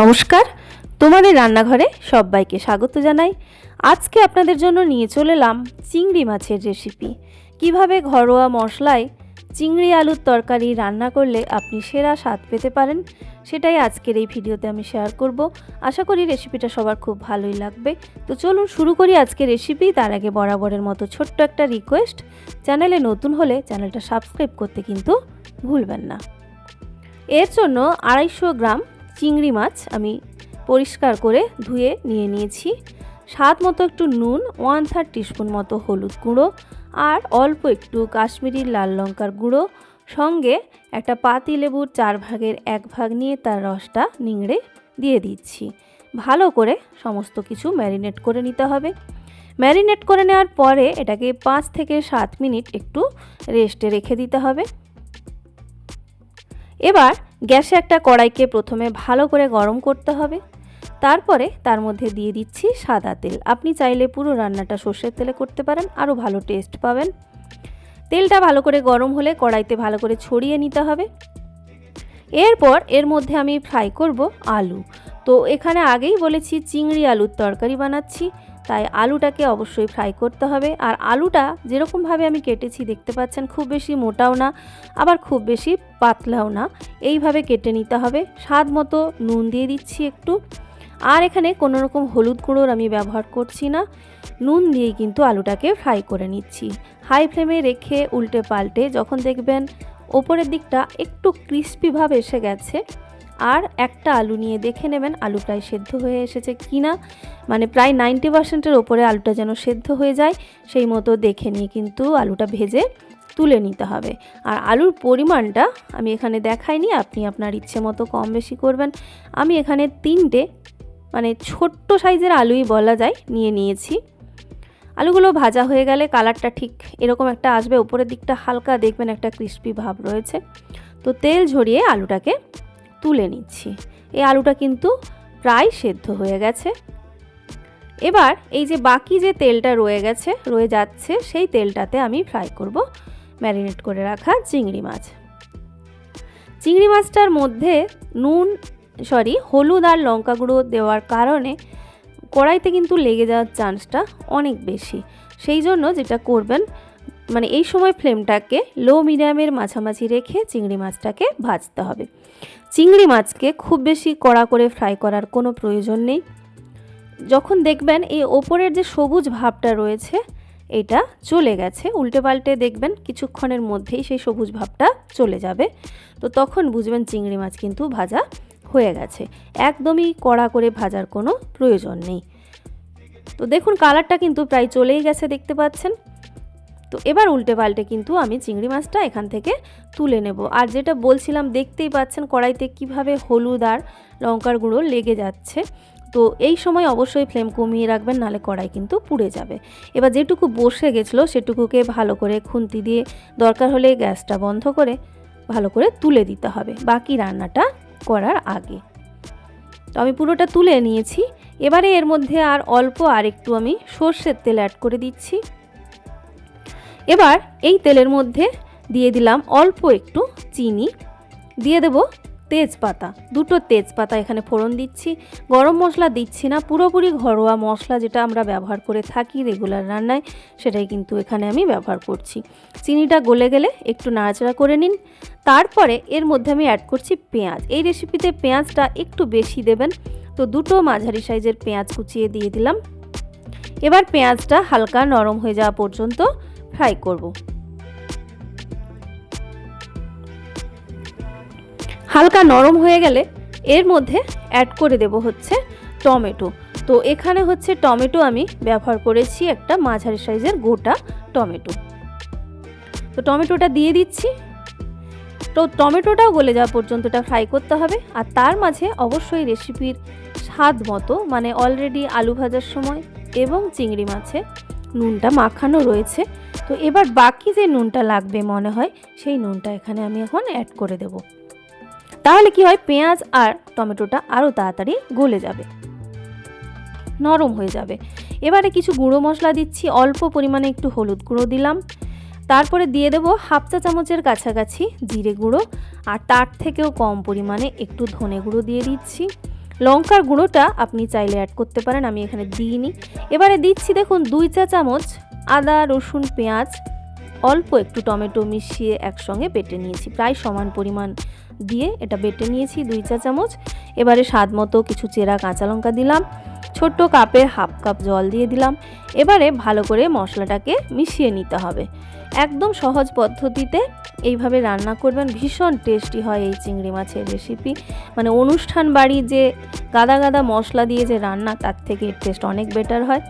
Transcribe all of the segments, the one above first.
নমস্কার, তোমাদের রান্নাঘরে সবাইকে স্বাগত জানাই। আজকে আপনাদের জন্য নিয়ে চলে এলাম চিংড়ি মাছের রেসিপি কীভাবে ঘরোয়া মশলায় চিংড়ি আলুর তরকারি রান্না করলে আপনি সেরা স্বাদ পেতে পারেন, সেটাই আজকের এই ভিডিওতে আমি শেয়ার করব। আশা করি রেসিপিটা সবার খুব ভালোই লাগবে। তো চলুন শুরু করি আজকে রেসিপি তার আগে বরাবরের মতো ছোট্ট একটা রিকোয়েস্ট চ্যানেলে নতুন হলে চ্যানেলটা সাবস্ক্রাইব করতে কিন্তু ভুলবেন না। এর জন্য আড়াইশো গ্রাম চিংড়ি মাছ আমি পরিষ্কার করে ধুয়ে নিয়ে নিয়েছি। স্বাদ মতো একটু নুন ওয়ান থার্ড টিস্পুন মতো হলুদ গুঁড়ো আর অল্প একটু কাশ্মীরি লাল লঙ্কার গুঁড়ো। সঙ্গে একটা পাতি লেবুর চার ভাগের এক ভাগ নিয়ে তার রসটা নিংড়ে দিয়ে দিচ্ছি। ভালো করে সমস্ত কিছু ম্যারিনেট করে নিতে হবে। ম্যারিনেট করে নেওয়ার পরে এটাকে পাঁচ থেকে সাত মিনিট একটু রেস্টে রেখে দিতে হবে। এবার গ্যাসে একটা কড়াইকে প্রথমে ভালো করে গরম করতে হবে। তারপরে তার মধ্যে দিয়ে দিচ্ছি সাদা তেল। আপনি চাইলে পুরো রান্নাটা সর্ষের তেলে করতে পারেন, আরও ভালো টেস্ট পাবেন। তেলটা ভালো করে গরম হলে কড়াইতে ভালো করে ছড়িয়ে নিতে হবে। এরপর এর মধ্যে আমি ফ্রাই করব আলু। তো এখানে আগেই বলেছি, চিংড়ি আলুর তরকারি বানাচ্ছি। তাই আলুটাকে অবশ্যই ফ্রাই করতে হবে। আর আলুটা যেরকমভাবে আমি কেটেছি, দেখতে পাচ্ছেন খুব বেশি মোটাও না, আবার খুব বেশি পাতলাও না। এইভাবে কেটে নিতে হবে। স্বাদ মতো নুন দিয়ে দিচ্ছি একটু। আর এখানে কোনো রকম হলুদ গুঁড়োর আমি ব্যবহার করছি না। নুন দিয়েই কিন্তু আলুটাকে ফ্রাই করে নিচ্ছি। হাই ফ্লেমে রেখে উল্টে পাল্টে যখন দেখবেন ওপরের দিকটা একটু ক্রিস্পিভাবে এসে গেছে আর একটা আলু নিয়ে দেখে নেবেন, আলু প্রায় সেদ্ধ হয়ে এসেছে কি না মানে প্রায় নাইনটি পার্সেন্টের ওপরে আলুটা যেন সেদ্ধ হয়ে যায়, সেই মতো দেখে নিয়ে কিন্তু আলুটা ভেজে তুলে নিতে হবে। আর আলুর পরিমাণটা আমি এখানে দেখাইনি, আপনি আপনার ইচ্ছে মতো কম বেশি করবেন। আমি এখানে তিনটে মানে ছোট্ট সাইজের আলুই বলা যায়, নিয়ে নিয়েছি। আলুগুলো ভাজা হয়ে গেলে কালারটা ঠিক এরকম একটা আসবে, উপরের দিকটা হালকা দেখবেন একটা ক্রিস্পি ভাব রয়েছে। তো তেল ঝরিয়ে আলুটাকে তুলে নিচ্ছি। এই আলুটা কিন্তু প্রায় সেদ্ধ হয়ে গেছে। এবার এই যে বাকি যে তেলটা রয়ে গেছে, রয়ে যাচ্ছে, সেই তেলটাতে আমি ফ্রাই করব ম্যারিনেট করে রাখা চিংড়ি মাছ। চিংড়ি মাছটার মধ্যে নুন, সরি, হলুদ আর লঙ্কা গুঁড়ো দেওয়ার কারণে কড়াইতে কিন্তু লেগে যাওয়ার চান্সটা অনেক বেশি। সেই জন্য যেটা করবেন মানে এই সময় ফ্লেমটাকে লো মিডিয়ামের মাঝামাঝি রেখে চিংড়ি মাছটাকে ভাজতে হবে। চিংড়ি মাছকে খুব বেশি কড়া করে ফ্রাই করার কোনো প্রয়োজন নেই। যখন দেখবেন এই ওপরের যে সবুজ ভাবটা রয়েছে, এটা চলে গেছে। উল্টে পাল্টে দেখবেন কিছুক্ষণের মধ্যেই সেই সবুজ ভাবটা চলে যাবে। তো তখন বুঝবেন চিংড়ি মাছ কিন্তু ভাজা হয়ে গেছে। একদমই কড়া করে ভাজার কোনো প্রয়োজন নেই। তো দেখুন, কালারটা কিন্তু প্রায় চলেই গেছে, দেখতে পাচ্ছেন। তো এবার উল্টে পাল্টে কিন্তু আমি চিংড়ি মাছটা এখান থেকে তুলে নেব। আর যেটা বলছিলাম, দেখতেই পাচ্ছেন কড়াইতে কীভাবে হলুদ আর লঙ্কার গুঁড়ো লেগে যাচ্ছে। তো এই সময় অবশ্যই ফ্লেম কমিয়ে রাখবেন, নালে কড়াই কিন্তু পুড়ে যাবে। এবার যেটুকু বসে গেছিল, সেটুকুকে ভালো করে খুন্তি দিয়ে দরকার হলে গ্যাসটা বন্ধ করে ভালো করে তুলে দিতে হবে বাকি রান্নাটা করার আগে। তো আমি পুরোটা তুলে নিয়েছি। এবারে এর মধ্যে আর অল্প আর একটু আমি সর্ষের তেল অ্যাড করে দিচ্ছি। এবার এই তেলের মধ্যে দিয়ে দিলাম অল্প একটু চিনি। দিয়ে দেব তেজপাতা। দুটো তেজপাতা এখানে ফোড়ন দিচ্ছি। গরম মশলা দিচ্ছি না, পুরোপুরি ঘরোয়া মশলা যেটা আমরা ব্যবহার করে থাকি রেগুলার রান্নায়, সেটাই কিন্তু এখানে আমি ব্যবহার করছি। চিনিটা গলে গেলে একটু নাড়াচাড়া করে নিন। তারপরে এর মধ্যে আমি অ্যাড করছি পেঁয়াজ। এই রেসিপিতে পেঁয়াজটা একটু বেশি দেবেন। তো দুটো মাঝারি সাইজের পেঁয়াজ কুচিয়ে দিয়ে দিলাম। এবার পেঁয়াজটা হালকা নরম হয়ে যাওয়া পর্যন্ত ফ্রাই করব। হালকা নরম হয়ে গেলে এর মধ্যে অ্যাড করে দেব হচ্ছে টমেটো। তো এখানে হচ্ছে টমেটো আমি ব্যবহার করেছি একটা মাঝারি সাইজের গোটা টমেটো। তো টমেটোটা দিয়ে দিচ্ছি। তো টমেটোটাও গলে যাওয়া পর্যন্ত এটা ফ্রাই করতে হবে। আর তার মাঝে অবশ্যই রেসিপির স্বাদ মতো মানে অলরেডি আলু ভাজার সময় এবং চিংড়ি মাছে নুনটা মাখানো রয়েছে। তো এবার বাকি যে নুনটা লাগবে মনে হয়, সেই নুনটা এখানে আমি এখন অ্যাড করে দেব। তাহলে কি হয়, পেঁয়াজ আর টমেটোটা আরও তাড়াতাড়ি গলে যাবে। নরম হয়ে যাবে। এবারে কিছু গুঁড়ো মশলা দিচ্ছি, অল্প পরিমাণে একটু হলুদ গুঁড়ো দিলাম। তারপরে দিয়ে দেবো হাফ চা চামচের কাছাকাছি জিরে গুঁড়ো, আর তার থেকেও কম পরিমাণে একটু ধনে গুঁড়ো দিয়ে দিচ্ছি। লঙ্কার গুঁড়োটা আপনি চাইলে অ্যাড করতে পারেন, আমি এখানে দিইনি। এবারে দিচ্ছি দেখুন, দুই চা চামচ আদা, রসুন, পেঁয়াজ, অল্প একটু টমেটো মিশিয়ে একসঙ্গে বেটে নিয়েছি। প্রায় সমান পরিমাণ দিয়ে এটা বেটে নিয়েছি দুই চা চামচ। এবারে স্বাদ মতো কিছু চেরা কাঁচা লঙ্কা দিলাম, ছোট্ট কাপে হাফ কাপ জল দিয়ে দিলাম। এবারে ভালো করে মশলাটাকে মিশিয়ে নিতে হবে। একদম সহজ পদ্ধতিতে এইভাবে রান্না করবেন, ভীষণ টেস্টি হয় এই চিংড়ি মাছের রেসিপি মানে অনুষ্ঠান বাড়ি যে গাদা গাদা মশলা দিয়ে যে রান্না, তার থেকে এর টেস্ট অনেক বেটার হয়।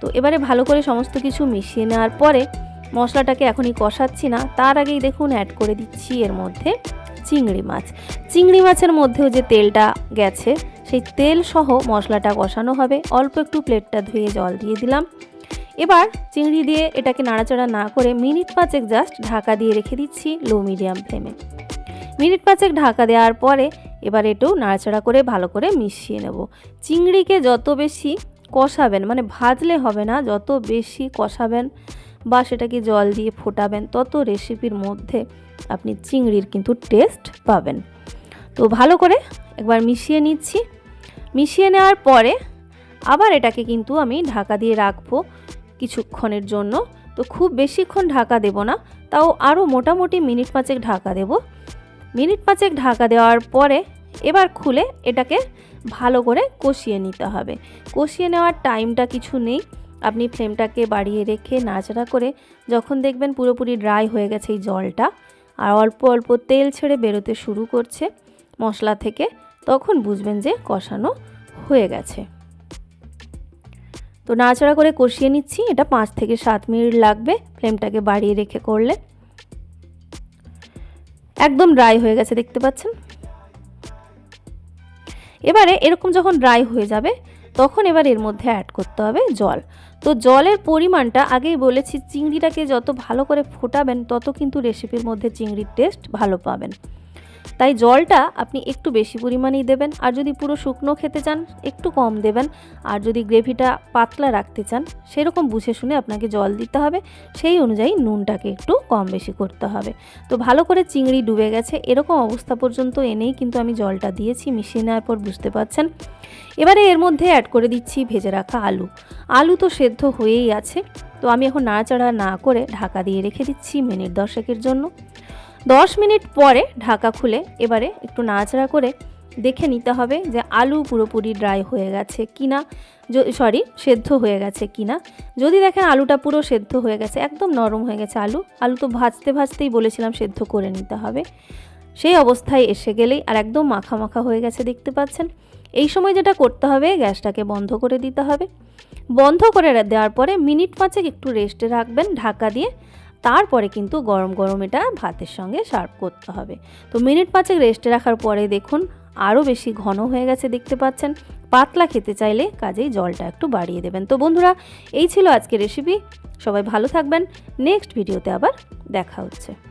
তো এবারে ভালো করে সমস্ত কিছু মিশিয়ে নেওয়ার পরে মশলাটাকে এখনই কষাচ্ছি না। তার আগেই দেখুন অ্যাড করে দিচ্ছি এর মধ্যে চিংড়ি মাছ। চিংড়ি মাছের মধ্যেও যে তেলটা গেছে, সেই তেল সহ মশলাটা কষানো হবে। অল্প একটু প্লেটটা ধুয়ে জল দিয়ে দিলাম। এবার চিংড়ি দিয়ে এটাকে নাড়াচাড়া না করে মিনিট পাঁচেক জাস্ট ঢাকা দিয়ে রেখে দিচ্ছি লো মিডিয়াম ফ্লেমে মিনিট পাঁচেক ঢাকা দেওয়ার পরে এবার এটাও নাড়াচাড়া করে ভালো করে মিশিয়ে নেব। চিংড়িকে যত বেশি কষাবেন মানে ভাজলে হবে না, যত বেশি কষাবেন বা সেটাকে জল দিয়ে ফোটাবেন, তত রেসিপির মধ্যে আপনি চিংড়ির কিন্তু টেস্ট পাবেন। তো ভালো করে একবার মিশিয়ে নিচ্ছি। মিশিয়ে নেওয়ার পরে আবার এটাকে কিন্তু আমি ঢাকা দিয়ে রাখব কিছুক্ষণের জন্য। তো খুব বেশিক্ষণ ঢাকা দেব না, তাও আরও মোটামুটি মিনিট পাঁচেক ঢাকা দেব। মিনিট পাঁচেক ঢাকা দেওয়ার পরে এবার খুলে এটাকে ভালো করে কষিয়ে নিতে হবে। কষিয়ে নেওয়ার টাইমটা কিছু নেই। আপনি ফ্লেমটাকে বাড়িয়ে রেখে নাড়াচাড়া করে যখন দেখবেন পুরোপুরি ড্রাই হয়ে গেছে এই জলটা, আর অল্প অল্প তেল ছেড়ে বেরোতে শুরু করছে মশলা থেকে, তখন বুঝবেন যে কষানো হয়ে গেছে। তো নাড়াচাড়া করে কষিয়ে নিচ্ছি, এটা পাঁচ থেকে সাত মিনিট লাগবে ফ্লেমটাকে বাড়িয়ে রেখে করলে। একদম ড্রাই হয়ে গেছে, দেখতে পাচ্ছেন? এবারে এরকম যখন ড্রাই হয়ে যাবে, তখন এবার এর মধ্যে অ্যাড করতে হবে জল। তো জলের পরিমাণটা আগেই বলেছি, চিংড়িটাকে যত ভালো করে ফোটাবেন, তত কিন্তু রেসিপির মধ্যে চিংড়ির টেস্ট ভালো পাবেন। তাই জলটা আপনি একটু বেশি পরিমাণেই দেবেন। আর যদি পুরো শুকনো খেতে চান, একটু কম দেবেন। আর যদি গ্রেভিটা পাতলা রাখতে চান, সেরকম বুঝে শুনে আপনাকে জল দিতে হবে। সেই অনুযায়ী নুনটাকে একটু কম বেশি করতে হবে। তো ভালো করে চিংড়ি ডুবে গেছে, এরকম অবস্থা পর্যন্ত এনেই কিন্তু আমি জলটা দিয়েছি, মিশিয়ে নেওয়ার পর বুঝতে পারছেন। এবারে এর মধ্যে অ্যাড করে দিচ্ছি ভেজে রাখা আলু। আলু তো সেদ্ধ হয়েই আছে। তো আমি এখন নাড়াচাড়া না করে ঢাকা দিয়ে রেখে দিচ্ছি মিনিট দশেকের জন্য। দশ মিনিট পরে ঢাকা খুলে এবারে একটু নাড়াচাড়া করে দেখে নিতে হবে যে আলু পুরোপুরি ড্রাই হয়ে গেছে কি না সরি সেদ্ধ হয়ে গেছে কি না যদি দেখেন আলুটা পুরো সেদ্ধ হয়ে গেছে, একদম নরম হয়ে গেছে আলু আলু তো ভাজতে ভাজতেই বলেছিলাম সেদ্ধ করে নিতে হবে। সেই অবস্থায় এসে গেলেই আর একদম মাখা মাখা হয়ে গেছে দেখতে পাচ্ছেন। এই সময় যেটা করতে হবে, গ্যাসটাকে বন্ধ করে দিতে হবে। বন্ধ করে দেওয়ার পরে মিনিট পাঁচেক একটু রেস্টে রাখবেন, ঢাকা দিয়ে তারপরে কিন্তু গরম গরম এটা ভাতের সঙ্গে সার্ভ করতে হবে। তো মিনিট পাঁচেক রেস্টে রাখার পরে দেখুন আরও বেশি ঘন হয়ে গেছে দেখতে পাচ্ছেন। পাতলা খেতে চাইলে কাজেই জলটা একটু বাড়িয়ে দেবেন। তো বন্ধুরা, এই ছিল আজকের রেসিপি সবাই ভালো থাকবেন। নেক্সট ভিডিওতে আবার দেখা হচ্ছে।